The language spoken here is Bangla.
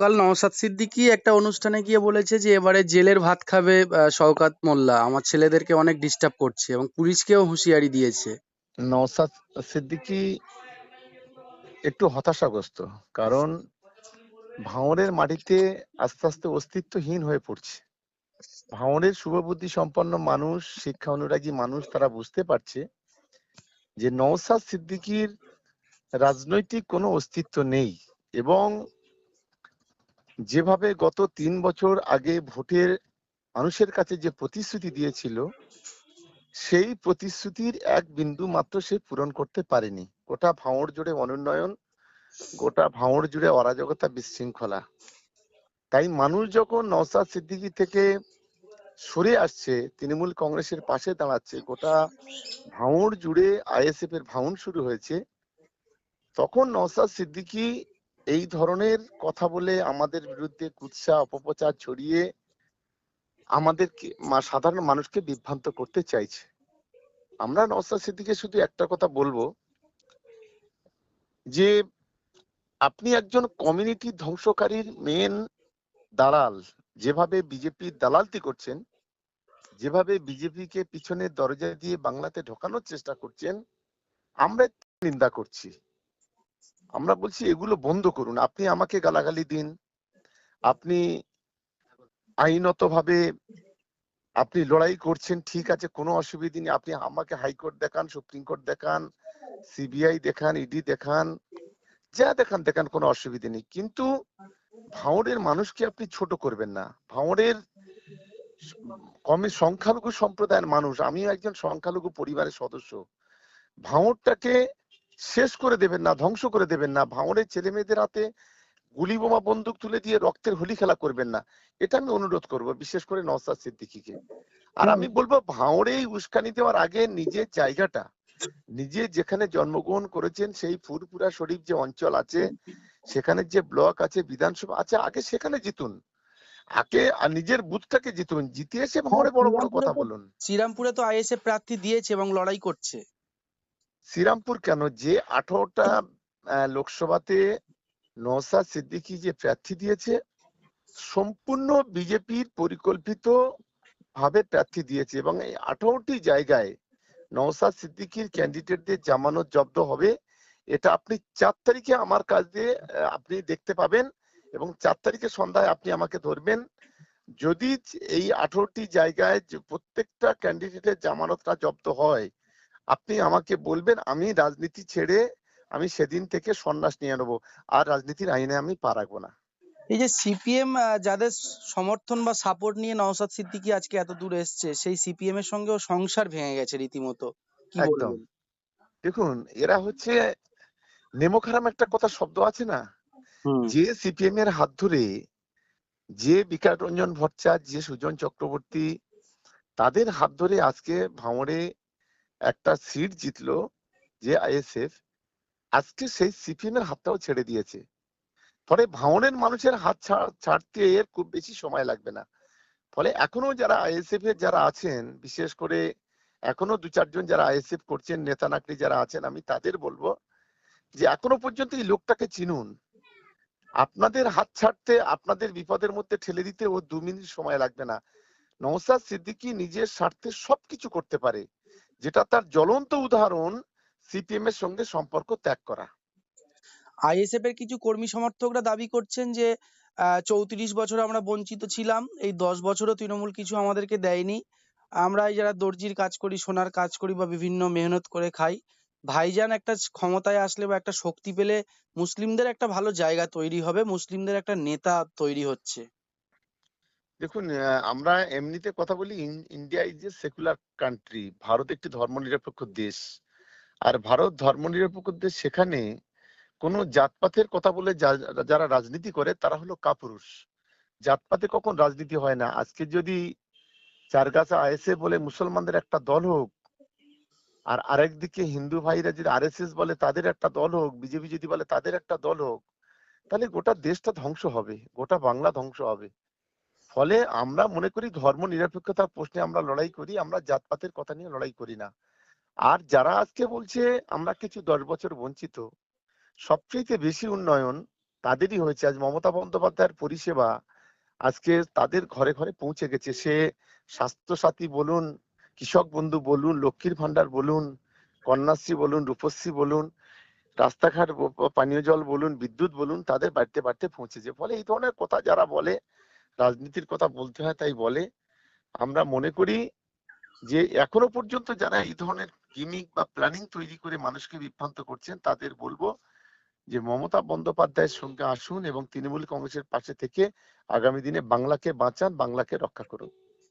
কাল নওশাদ সিদ্দিকী একটা অনুষ্ঠানে গিয়ে বলেছে যে, এবারে জেলের ভাত খাবে শওকাত মোল্লা। আমার ছেলেদেরকে অনেক ডিস্টার্ব করছে এবং পুলিশকেও হুঁশিয়ারি দিয়েছে। নওসাদ সিদ্দিকী একটু হতাশাগ্রস্ত। কারণ ভাঙড়ের মাটিতে আস্তে আস্তে অস্তিত্বহীন হয়ে পড়ছে। ভাঙড়ের শুভবুদ্ধি সম্পন্ন মানুষ, শিক্ষা অনুরাগী মানুষ তারা বুঝতে পারছে যে নওসাদ সিদ্দিকীর রাজনৈতিক কোনো অস্তিত্ব নেই এবং যেভাবে গত তিন বছর আগে ভোটের মানুষের কাছে যে প্রতিশ্রুতি দিয়েছিল, সেই প্রতিশ্রুতির এক বিন্দু মাত্র সে পূরণ করতে পারেনি। গোটা ভাঙড় জুড়ে অনুন্নয়ন গোটা ভাঙড় জুড়ে অরাজকতা বিশৃঙ্খলা। তাই মানুষ যখন নওসাদ সিদ্দিকী থেকে সরে আসছে, তৃণমূল কংগ্রেসের পাশে দাঁড়াচ্ছে, গোটা ভাঙড় জুড়ে আইএসএফ এর ভাঙন শুরু হয়েছে, তখন নওসাদ সিদ্দিকী এই ধরনের কথা বলে আমাদের বিরুদ্ধে কুৎসা, অপপ্রচার ছড়িয়ে আমাদেরকে সাধারণ মানুষকে বিভ্রান্ত করতে চাইছে। আমরা নওসাদ সিদ্দিকে শুধু একটা কথা বলব যে, আপনি একজন কমিউনিটি ধ্বংসকারীর মেন দালাল, যেভাবে বিজেপির দালালতি করছেন, যেভাবে বিজেপিকে পিছনের দরজা দিয়ে বাংলাতে ঢোকানোর চেষ্টা করছেন, আমরা নিন্দা করছি। আমরা বলছি, এগুলো বন্ধ করুন। আপনি আমাকে গালাগালি দিন। আপনি আইনত ভাবে আপনি লড়াই করছেন, ঠিক আছে, কোনো অসুবিধা নেই। আপনি আমাকে হাইকোর্ট দেখান, সুপ্রিম কোর্ট দেখান, সিবিআই দেখান, ইডি দেখান, যা দেখান দেখান, কোনো অসুবিধা নেই। কিন্তু ভাঁড়ের মানুষকে আপনি ছোট করবেন না। ভাঁড়ের কমে, সংখ্যালঘু সম্প্রদায়ের মানুষ, আমিও একজন সংখ্যালঘু পরিবারের সদস্য। ভাঁড়টাকে শেষ করে দেবেন না, ধ্বংস করে দেবেন না। ভাঁড়ের ছেলে মেয়েদের হাতে গুলি বোমা, বন্দুক তুলে দিয়ে রক্তের হোলি খেলা করবেন না। এটা আমি অনুরোধ করব, বিশেষ করে নওসাদ সিদ্দিকীকে। আর আমি বলব ভাঁড়ে উস্কানি দেওয়ার আগে নিজের জায়গাটা নিজে যেখানে জন্মগ্রহণ করেছেন, সেই ফুরপুরা শরীফ যে অঞ্চল আছে, সেখানে যে ব্লক আছে, বিধানসভা আছে, আগে সেখানে জিতুন। আগে আর নিজের বুথটাকে জিতুন। জিতে এসে ভাঁড়ে বড় বড় কথা বলুন। শ্রীরামপুরে তো আইএসএফ প্রার্থী দিয়েছে এবং লড়াই করছে। শ্রীরামপুর কেন? যে আঠারোটা লোকসভাতে নওসাদ সিদ্দিকী যে প্রার্থী দিয়েছে, সম্পূর্ণ বিজেপির পরিকল্পিত ভাবে প্রার্থী দিয়েছে এবং এই আঠারোটি জায়গায় নওসাদ সিদ্দিকির ক্যান্ডিডেটদের জামানত জব্দ হবে। এটা আপনি চার তারিখে আমার কাছ দিয়ে আপনি দেখতে পাবেন এবং চার তারিখে সন্ধ্যায় আপনি আমাকে ধরবেন। যদি এই আঠারোটি জায়গায় প্রত্যেকটা ক্যান্ডিডেটের জামানতটা জব্দ হয় আপনি আমাকে বলবেন আমি রাজনীতি ছেড়ে আমি সেদিন থেকে সন্ন্যাস নিয়ে নেব। আর রাজনীতির আইনে আমি পা রাখব না। এই যে সিপিএম যাদের সমর্থন বা সাপোর্ট নিয়ে নওশাদ সিদ্দিকী আজকে এত দূর এসছে সেই সিপিএম এর সঙ্গেও সংসার ভেঙে গেছে রীতিমতো। একদম। দেখুন এরা হচ্ছে নেমোখারাম একটা কথা শব্দ আছে না? যে সিপিএম এর হাত ধরে যে বিকাশ রঞ্জন ভট্টাচার্য যে সুজন চক্রবর্তী তাদের হাত ধরে আজকে ভাঙড়ে একটা সিট জিতলো যে আইএসএফ আজকে সেই সিপিএম এর হাতটাও ছেড়ে দিয়েছে। ফলে ভাঙড়ের মানুষের হাত ছাড়- ছাড়তে এর খুব বেশি সময় লাগবে না। ফলে এখনও যারা আইএসএফ এর যারা আছেন, বিশেষ করে এখনও দু চারজন যারা আইএসএফ করছেন, নেতা নাকড়ি যারা আছেন, আমি তাদের বলব যে এখনও পর্যন্ত এই লোকটাকে চিনুন। আপনাদের হাত ছাড়তে, আপনাদের বিপদের মধ্যে ঠেলে দিতে ও দু মিনিট সময় লাগবে না। নওসাদ সিদ্দিকী নিজের স্বার্থে সবকিছু করতে পারে। যেটা তার জ্বলন্ত উদাহরণ সিপিএম এর সঙ্গে সম্পর্ক ত্যাগ করা। আইএসএফ এর কিছু কর্মী সমর্থকরা দাবি করছেন যে চৌত্রিশ বছর আমরা বঞ্চিত ছিলাম, এই দশ বছরও তৃণমূল কিছু আমাদেরকে দেয়নি। আমরা যারা দর্জির কাজ করি, সোনার কাজ করি বা বিভিন্ন মেহনত করে খাই, ভাইজান একটা ক্ষমতায় আসলে বা একটা শক্তি পেলে মুসলিমদের একটা ভালো জায়গা তৈরি হবে, মুসলিমদের একটা নেতা তৈরি হচ্ছে। দেখুন আমরা এমনিতে কথা বলি India is a secular country Bharat একটি ধর্মনিরপেক্ষ দেশ। আর ভারত ধর্মনিরপেক্ষ দেশ সেখানে কোনো জাতপাতের কথা বলে যারা রাজনীতি করে, তারা হলো কাপুরুষ। জাতপাতে কখন রাজনীতি হয় না। আজকে যদি চারগাছা আইএসএ বলে মুসলমানদের একটা দল হোক, আর আরেকদিকে হিন্দু ভাইরা যদি আরএসএস বলে তাদের একটা দল হোক, বিজেপি যদি বলে তাদের একটা দল হোক, তাহলে গোটা দেশটা ধ্বংস হবে। গোটা বাংলা ধ্বংস হবে। ফলে আমরা মনে করি ধর্ম নিরপেক্ষতার প্রশ্নে আমরা লড়াই করি, আমরা জাতপাতের কথা নিয়ে লড়াই করি না। আর যারা আজকে বলছে আমরা কিছু দশ বছর বঞ্চিত সবচেয়ে বেশি উন্নয়ন তাদেরই হয়েছে। আজ মমতা বন্দ্যোপাধ্যায়ের পরিষেবা আজকে তাদের ঘরে ঘরে পৌঁছে গেছে। সে স্বাস্থ্যসাথী বলুন, কৃষক বন্ধু বলুন, লক্ষ্মীর ভান্ডার বলুন, কন্যাশ্রী বলুন, রূপশ্রী বলুন, রাস্তাঘাট, পানীয় জল বলুন, বিদ্যুৎ বলুন, তাদের বাড়িতে বাড়িতে পৌঁছেছে। ফলে এই ধরনের কথা যারা বলে রাজনীতির কথা বলতে হয়, তাই বলে। আমরা মনে করি যে, এখনও পর্যন্ত যারা এই ধরনের গিমিক বা প্ল্যানিং তৈরি করে মানুষকে বিভ্রান্ত করছেন, তাদের বলব যে, মমতা বন্দ্যোপাধ্যায়ের সঙ্গে আসুন এবং তৃণমূল কংগ্রেসের পাশে থেকে আগামী দিনে বাংলাকে বাঁচান, বাংলাকে রক্ষা করুন।